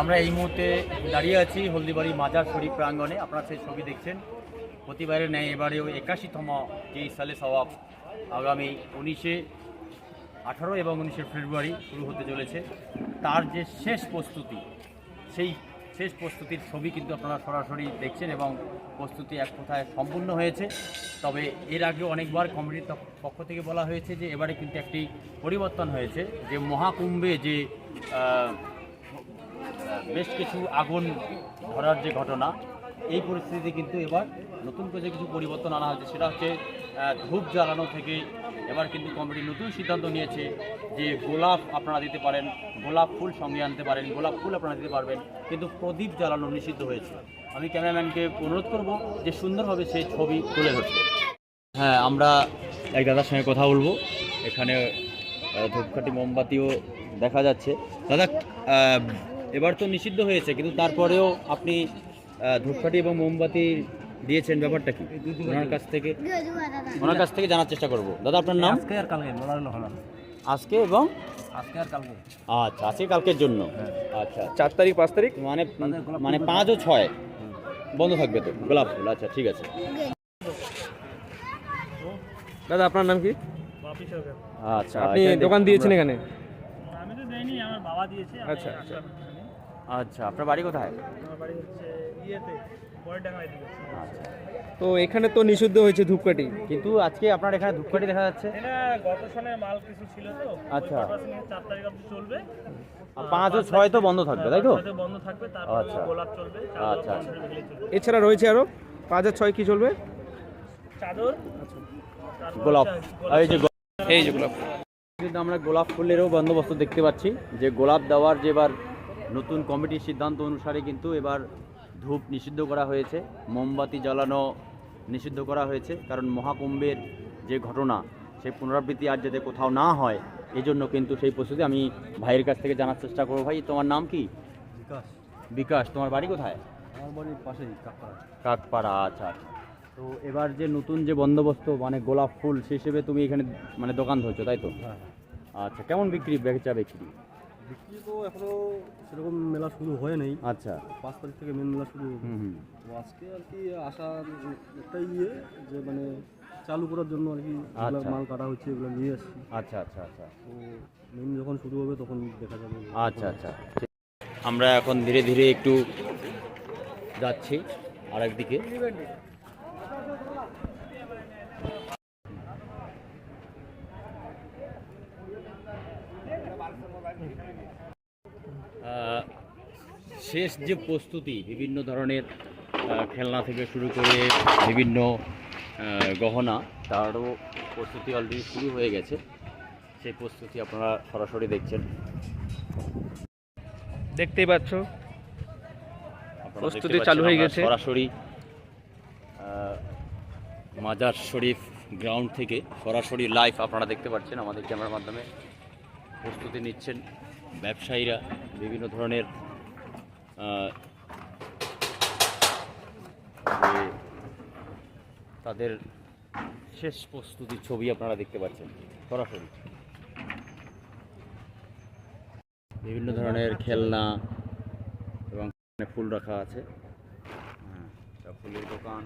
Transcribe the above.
আমরা এই মুহূর্তে দাঁড়িয়ে আছি হলদিবাড়ি মাজার শরীফ প্রাঙ্গণে। আপনারা সেই ছবি দেখছেন। প্রতিবারের ন্যায় এবারেও একাশিতম যে সালে সওয়াব আগামী উনিশে আঠারো এবং উনিশে ফেব্রুয়ারি শুরু হতে চলেছে, তার যে শেষ প্রস্তুতি, সেই শেষ প্রস্তুতির ছবি কিন্তু আপনারা সরাসরি দেখছেন এবং প্রস্তুতি এক কোথায় সম্পূর্ণ হয়েছে। তবে এর আগে অনেকবার কমিটির পক্ষ থেকে বলা হয়েছে যে, এবারে কিন্তু একটি পরিবর্তন হয়েছে। যে মহাকুম্ভে যে বেশ কিছু আগুন ধরার যে ঘটনা, এই পরিস্থিতিতে কিন্তু এবার নতুন করে যে কিছু পরিবর্তন আনা হয়েছে, সেটা হচ্ছে ধূপ জ্বালানো থেকে এবার কিন্তু কমিটি নতুন সিদ্ধান্ত নিয়েছে যে গোলাপ আপনারা দিতে পারেন, গোলাপ ফুল সঙ্গে আনতে পারেন, গোলাপ ফুল আপনারা দিতে পারবেন, কিন্তু প্রদীপ জ্বালানো নিষিদ্ধ হয়েছে। আমি ক্যামেরাম্যানকে অনুরোধ করব যে সুন্দরভাবে সেই ছবি তুলে ধরতে। হ্যাঁ আমরা এক দাদার সঙ্গে কথা বলব। এখানে ধূপকাঠি মোমবাতিও দেখা যাচ্ছে। দাদা এবার তো নিষিদ্ধ হয়েছে কিন্তু তারপরেও আপনি ধূপকাঠি এবং মোমবাতি দিয়েছেন ব্যাপারটা কি? ওনার কাছ থেকে? ওনার কাছ থেকে জানার চেষ্টা করব। দাদা আপনার নাম? আজকে আর কালকে আজকে এবং? আজকে আর কালকে। আচ্ছা আজকে কালকের জন্য? আচ্ছা চার তারিখ পাঁচ তারিখ? মানে মানে পাঁচ ও ছয়? বন্ধ থাকবে তো? গোলাপ ফুল আচ্ছা ঠিক আছে। দাদা আপনার নাম কি? আচ্ছা আপনি দোকান দিয়েছেন এখানে? আমি তো দেয়নি আমার বাবা দিয়েছে আমি আচ্ছা, আচ্ছা। আচ্ছা আপনার বাড়ি কোথায়? আমার বাড়ি হচ্ছে ইয়েতে আচ্ছা। তো এখানে তো নিষিদ্ধ হয়েছে ধূপকাঠি। কিন্তু আজকে আপনার এখানে ধূপকাঠি দেখা যাচ্ছে? এটা গত সনের মাল কিছু ছিল তো আচ্ছা। চার তারিখ অবধি চলবে। আর পাঁচ ও ছয় তো বন্ধ থাকবে তাই তো? বন্ধ থাকবে তারপর আচ্ছা। গোলাপ চলবে আচ্ছা, আচ্ছা। এছাড়া রয়েছে আরও? পাঁচ আর ছয় কি চলবে? চাদর? গোলাপ। আর এই যে গোলাপ। এই যে গোলাপ। আমরা গোলাপ ফুলেরও বন্দোবস্ত দেখতে পাচ্ছি। যে গোলাপ দেওয়ার যে এবার নতুন কমিটির সিদ্ধান্ত অনুসারে কিন্তু এবার ধূপ নিষিদ্ধ করা হয়েছে মোমবাতি জ্বালানো নিষিদ্ধ করা হয়েছে কারণ মহাকুম্ভের যে ঘটনা সেই পুনরাবৃত্তি আর যাতে কোথাও না হয় এই জন্য কিন্তু সেই প্রস্তুতি আমি ভাইয়ের কাছ থেকে জানার চেষ্টা করব। ভাই তোমার নাম কি? বিকাশ। বিকাশ তোমার বাড়ি কোথায়? আমার বাড়ির পাশেই কাকপাড়া। কাকপাড়া আচ্ছা। আচ্ছা তো এবার যে নতুন যে বন্দোবস্ত মানে গোলাপ ফুল সে হিসেবে তুমি এখানে মানে দোকান ধরছো তাই তো? হ্যাঁ। আচ্ছা কেমন বিক্রি বেচা বিক্রি? বিক্রি তো এখনও সেরকম মেলা শুরু হয় নাই। আচ্ছা। পাঁচ তারিখ থেকে মেন মেলা শুরু হবে। তো আজকে আর কি আসার একটাই ইয়ে যে মানে চালু করার জন্য আর কি আচ্ছা। মাল কাটা হচ্ছে এগুলো নিয়ে আসছি। আচ্ছা আচ্ছা আচ্ছা। তো মেন যখন শুরু হবে তখন দেখা যাবে। আচ্ছা আচ্ছা। আমরা এখন ধীরে ধীরে একটু যাচ্ছি আরেকদিকে। শেষ যে প্রস্তুতি বিভিন্ন ধরনের খেলনা থেকে শুরু করে বিভিন্ন গহনা তারও প্রস্তুতি অলরেডি শুরু হয়ে গেছে। সেই প্রস্তুতি আপনারা সরাসরি দেখছেন। দেখতেই পাচ্ছ। প্রস্তুতি চালু হয়ে গেছে। সরাসরি মাজার শরীফ গ্রাউন্ড থেকে সরাসরি লাইভ আপনারা দেখতে পাচ্ছেন আমাদের ক্যামেরার মাধ্যমে। প্রস্তুতি নিচ্ছেন ব্যবসায়ীরা বিভিন্ন ধরনের তাদের শেষ প্রস্তুতির ছবি আপনারা দেখতে পাচ্ছেন, সরাসরি। বিভিন্ন ধরনের খেলনা এবং ফুল রাখা আছে। হ্যাঁ ফুলের দোকান।